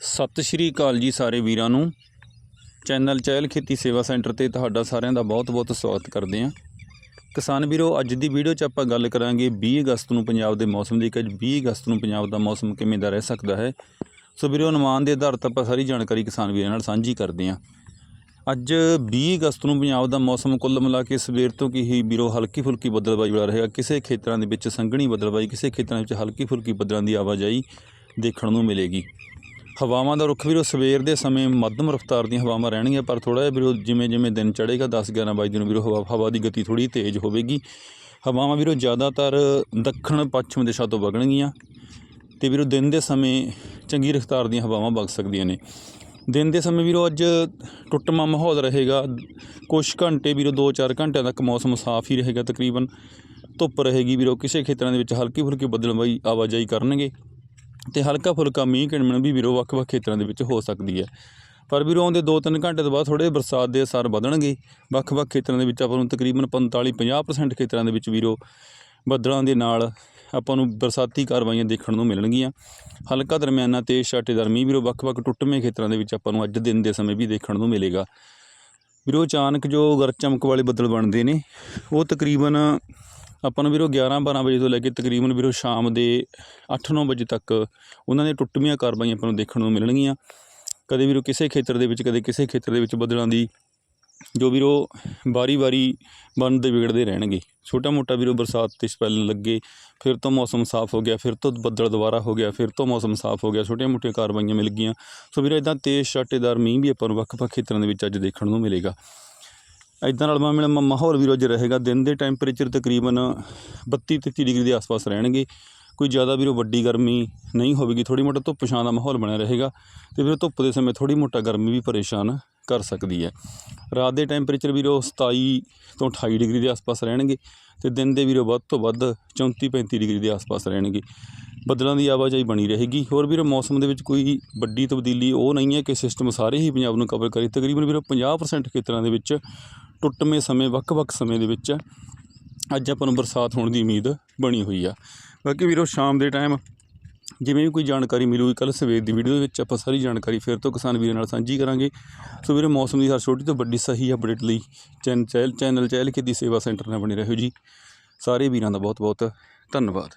ਸਤਿ ਸ਼੍ਰੀ ਅਕਾਲ ਜੀ ਸਾਰੇ ਵੀਰਾਂ ਨੂੰ। ਚੈਨਲ ਚਹਿਲ ਖੇਤੀ ਸੇਵਾ ਸੈਂਟਰ ਤੇ ਤੁਹਾਡਾ ਸਾਰਿਆਂ ਦਾ ਬਹੁਤ-ਬਹੁਤ ਸਵਾਗਤ ਕਰਦੇ ਹਾਂ। ਕਿਸਾਨ ਵੀਰੋ, ਅੱਜ ਦੀ ਵੀਡੀਓ 'ਚ ਆਪਾਂ ਗੱਲ ਕਰਾਂਗੇ 20 ਅਗਸਤ ਨੂੰ ਪੰਜਾਬ ਦੇ ਮੌਸਮ ਦੀ, ਕਿ 20 ਅਗਸਤ ਨੂੰ ਪੰਜਾਬ ਦਾ ਮੌਸਮ ਕਿਵੇਂ ਦਾ ਰਹਿ ਸਕਦਾ ਹੈ। ਸੋ ਵੀਰੋ, ਅਨੁਮਾਨ ਦੇ ਆਧਾਰ ਤੇ ਆਪਾਂ ਸਾਰੀ ਜਾਣਕਾਰੀ ਕਿਸਾਨ ਵੀਰਾਂ ਨਾਲ ਸਾਂਝੀ ਕਰਦੇ ਹਾਂ। ਅੱਜ 20 ਅਗਸਤ ਨੂੰ ਪੰਜਾਬ ਦਾ ਮੌਸਮ ਕੁੱਲ ਮਿਲਾ ਕੇ ਸਵੇਰ ਤੋਂ ਕੀ ਹੀ ਵੀਰੋ ਹਲਕੀ ਫੁਲਕੀ ਬੱਦਲਬਾਈ ਵਾਲਾ ਰਹੇਗਾ ਕਿਸੇ ਖੇਤਰਾਂ ਦੇ ਵਿੱਚ ਸੰਘਣੀ ਬੱਦਲਬਾਈ ਕਿਸੇ ਖੇਤਰਾਂ ਵਿੱਚ ਹਲਕੀ ਫੁਲਕੀ ਬੱਦਲਾਂ ਦੀ ਆਵਾਜਾਈ ਦੇਖਣ ਨੂੰ ਮਿਲੇਗੀ। ਹਵਾਵਾਂ ਦਾ ਰੁੱਖ ਵੀਰੋ, ਸਵੇਰ ਦੇ ਸਮੇਂ ਮੱਧਮ ਰਫ਼ਤਾਰ ਦੀਆਂ ਹਵਾਵਾਂ ਰਹਿਣਗੀਆਂ, ਪਰ ਥੋੜਾ ਜਿਹਾ ਵੀਰੋ, ਜਿਵੇਂ ਜਿਵੇਂ ਦਿਨ ਚੜ੍ਹੇਗਾ 10 11 ਵਜੇ ਨੂੰ ਵੀਰੋ, ਹਵਾ ਹਵਾ ਦੀ ਗਤੀ ਥੋੜੀ ਤੇਜ਼ ਹੋਵੇਗੀ। ਹਵਾਵਾਂ ਵੀਰੋ, ਜ਼ਿਆਦਾਤਰ ਦੱਖਣ, ਪੱਛਮ ਦਿਸ਼ਾ ਤੋਂ ਵਗਣਗੀਆਂ ਤੇ ਵੀਰੋ, ਦਿਨ ਦੇ ਸਮੇਂ ਚੰਗੀ ਰਫ਼ਤਾਰ ਦੀਆਂ ਹਵਾਵਾਂ ਵਗ ਸਕਦੀਆਂ ਨੇ। ਦਿਨ ਦੇ ਸਮੇਂ ਵੀਰੋ, ਅੱਜ ਟੁੱਟਮਾ ਮਾਹੌਲ ਰਹੇਗਾ। ਕੁਝ ਘੰਟੇ ਵੀਰੋ 2-4 ਘੰਟਿਆਂ ਤੱਕ ਮੌਸਮ ਸਾਫ਼ ਹੀ ਰਹੇਗਾ, ਤਕਰੀਬਨ ਧੁੱਪ ਰਹੇਗੀ ਵੀਰੋ। ਕਿਸੇ ਖੇਤਰਾਂ ਦੇ ਵਿੱਚ ਹਲਕੀ ਫੁਲਕੀ ਬੱਦਲਬਾਈ ਆਵਾਜਾਈ ਕਰਨਗੇ। ਤੇ ਹਲਕਾ ਫੁਲਕਾ ਮੀਂਹ ਕਿਣਮਣ ਵੀ ਵੀਰੋ ਵੱਖ-ਵੱਖ ਖੇਤਰਾਂ ਦੇ ਵਿੱਚ ਹੋ ਸਕਦੀ ਹੈ। ਪਰ ਵੀਰੋ ਆਉਂਦੇ 2-3 ਘੰਟੇ ਤੋਂ ਬਾਅਦ ਥੋੜੇ ਬਰਸਾਤ ਦੇ ਅਸਰ ਵਧਣਗੇ। ਵੱਖ-ਵੱਖ ਖੇਤਰਾਂ ਦੇ ਵਿੱਚ ਆਪਾਂ ਨੂੰ ਤਕਰੀਬਨ 45-50% ਖੇਤਰਾਂ ਦੇ ਵਿੱਚ ਵੀਰੋ ਬੱਦਲਾਂ ਦੇ ਨਾਲ ਆਪਾਂ ਨੂੰ ਬਰਸਾਤੀ ਕਾਰਵਾਈਆਂ ਦੇਖਣ ਨੂੰ ਮਿਲਣਗੀਆਂ। ਹਲਕਾ ਦਰਮਿਆਨਾ ਤੇਜ਼ ਛਾਟੇਦਾਰ ਮੀਂਹ ਵੀਰੋ ਵੱਖ-ਵੱਖ ਟੁੱਟਵੇਂ ਖੇਤਰਾਂ ਦੇ ਵਿੱਚ ਆਪਾਂ ਨੂੰ ਅੱਜ ਦਿਨ ਦੇ ਸਮੇਂ ਵੀ ਦੇਖਣ ਨੂੰ ਮਿਲੇਗਾ। ਵੀਰੋ ਅਚਾਨਕ ਜੋ ਗਰਜ ਚਮਕ ਵਾਲੇ ਬੱਦਲ ਬਣਦੇ ਨੇ, ਉਹ ਤਕਰੀਬਨ ਆਪਾਂ ਨੂੰ ਵੀਰੋ 11 12 ਵਜੇ ਤੋਂ ਲੈ ਕੇ ਤਕਰੀਬਨ ਵੀਰੋ ਸ਼ਾਮ ਦੇ 8-9 ਵਜੇ ਤੱਕ ਉਹਨਾਂ ਦੀਆਂ ਟੁੱਟਵੀਆਂ ਕਾਰਵਾਈਆਂ ਆਪਾਂ ਨੂੰ ਦੇਖਣ ਨੂੰ ਮਿਲਣਗੀਆਂ। ਕਦੇ ਵੀਰੋ ਕਿਸੇ ਖੇਤਰ ਦੇ ਵਿੱਚ, ਕਦੇ ਕਿਸੇ ਖੇਤਰ ਦੇ ਵਿੱਚ ਬੱਦਲਾਂ ਦੀ ਜੋ ਵੀਰੋ ਵਾਰੀ-ਵਾਰੀ ਬਣਦੇ ਵਿਗੜਦੇ ਰਹਿਣਗੇ। ਛੋਟਾ ਮੋਟਾ ਵੀਰੋ ਬਰਸਾਤ ਤੇ ਸਪੈਲ ਲੱਗੇ, ਫਿਰ ਤੋਂ ਮੌਸਮ ਸਾਫ਼ ਹੋ ਗਿਆ, ਫਿਰ ਤੋਂ ਬੱਦਲ ਦੁਬਾਰਾ ਹੋ ਗਿਆ, ਫਿਰ ਤੋਂ ਮੌਸਮ ਸਾਫ਼ ਹੋ ਗਿਆ ਛੋਟੀਆਂ ਮੋਟੀਆਂ ਕਾਰਵਾਈਆਂ ਮਿਲ ਗਈਆਂ। ਸੋ ਵੀਰੋ ਇਦਾਂ ਤੇਜ਼ ਛਾਟੇਦਾਰ ਮੀਂਹ ਵੀ ਆਪਾਂ ਨੂੰ ਵੱਖ-ਵੱਖ ਖੇਤਰਾਂ ਦੇ ਵਿੱਚ ਅੱਜ ਦੇਖਣ ਨੂੰ ਮਿਲੇਗਾ। ਇਦਾਂ ਨਾਲ ਮਿਲ ਮਾਹੌਲ ਵੀ ਰੋਜ਼ ਰਹੇਗਾ। ਦਿਨ ਦੇ ਟੈਂਪਰੇਚਰ ਤਕਰੀਬਨ 32 33 ਡਿਗਰੀ ਦੇ ਆਸ-ਪਾਸ ਰਹਿਣਗੇ। ਕੋਈ ਜ਼ਿਆਦਾ ਵੀਰੋ ਵੱਡੀ ਗਰਮੀ ਨਹੀਂ ਹੋਵੇਗੀ। ਥੋੜੀ ਮੋਟਾ ਧੁੱਪ ਛਾਂ ਦਾ ਮਾਹੌਲ ਬਣਿਆ ਰਹੇਗਾ। ਤੇ ਵੀਰੋ ਧੁੱਪ ਦੇ ਸਮੇਂ ਥੋੜੀ ਮੋਟਾ ਗਰਮੀ ਵੀ ਪਰੇਸ਼ਾਨ ਕਰ ਸਕਦੀ ਹੈ। ਰਾਤ ਦੇ ਟੈਂਪਰੇਚਰ ਵੀਰੋ 27 ਤੋਂ 28 ਡਿਗਰੀ ਦੇ ਆਸ-ਪਾਸ ਰਹਿਣਗੇ ਤੇ ਦਿਨ ਦੇ ਵੀਰੋ ਵੱਧ ਤੋਂ ਵੱਧ 34 35 ਡਿਗਰੀ ਦੇ ਆਸ-ਪਾਸ ਰਹਿਣਗੇ। ਬੱਦਲਾਂ ਦੀ ਆਵਾਜਾਈ ਬਣੀ ਰਹੇਗੀ। ਹੋਰ ਵੀਰੋ ਮੌਸਮ ਦੇ ਵਿੱਚ ਕੋਈ ਵੱਡੀ ਤਬਦੀਲੀ ਉਹ ਨਹੀਂ ਹੈ ਕਿ ਸਿਸਟਮ ਸਾਰੇ ਹੀ ਪੰਜਾਬ ਨੂੰ ਕਵਰ ਕਰੇ। ਤਕਰੀਬਨ ਵੀਰੋ 50% ਖੇਤਰਾਂ ਦੇ ਵਿੱਚ ਟੁੱਟਵੇਂ ਸਮੇਂ, ਵੱਖ-ਵੱਖ ਸਮੇਂ ਦੇ ਵਿੱਚ ਅੱਜ ਆਪਾਂ ਨੂੰ ਬਰਸਾਤ ਹੋਣ ਦੀ ਉਮੀਦ ਬਣੀ ਹੋਈ ਆ। ਬਾਕੀ ਵੀਰੋ, ਸ਼ਾਮ ਦੇ ਟਾਈਮ ਜਿਵੇਂ ਵੀ ਕੋਈ ਜਾਣਕਾਰੀ ਮਿਲੂਗੀ ਕੱਲ ਸਵੇਰ ਦੀ ਵੀਡੀਓ ਦੇ ਵਿੱਚ ਆਪਾਂ ਸਾਰੀ ਜਾਣਕਾਰੀ ਫਿਰ ਤੋਂ ਕਿਸਾਨ ਵੀਰਾਂ ਨਾਲ ਸਾਂਝੀ ਕਰਾਂਗੇ। ਸੋ ਵੀਰੋ, ਮੌਸਮ ਦੀ ਹਰ ਛੋਟੀ ਤੋਂ ਵੱਡੀ ਸਹੀ ਅਪਡੇਟ ਲਈ ਚੈਨ ਚੈਨਲ ਚਹਿਲ ਖੇਤੀ ਸੇਵਾ ਸੈਂਟਰ ਨਾਲ ਬਣੇ ਰਹੋ ਜੀ। ਸਾਰੇ ਵੀਰਾਂ ਦਾ ਬਹੁਤ ਬਹੁਤ ਧੰਨਵਾਦ।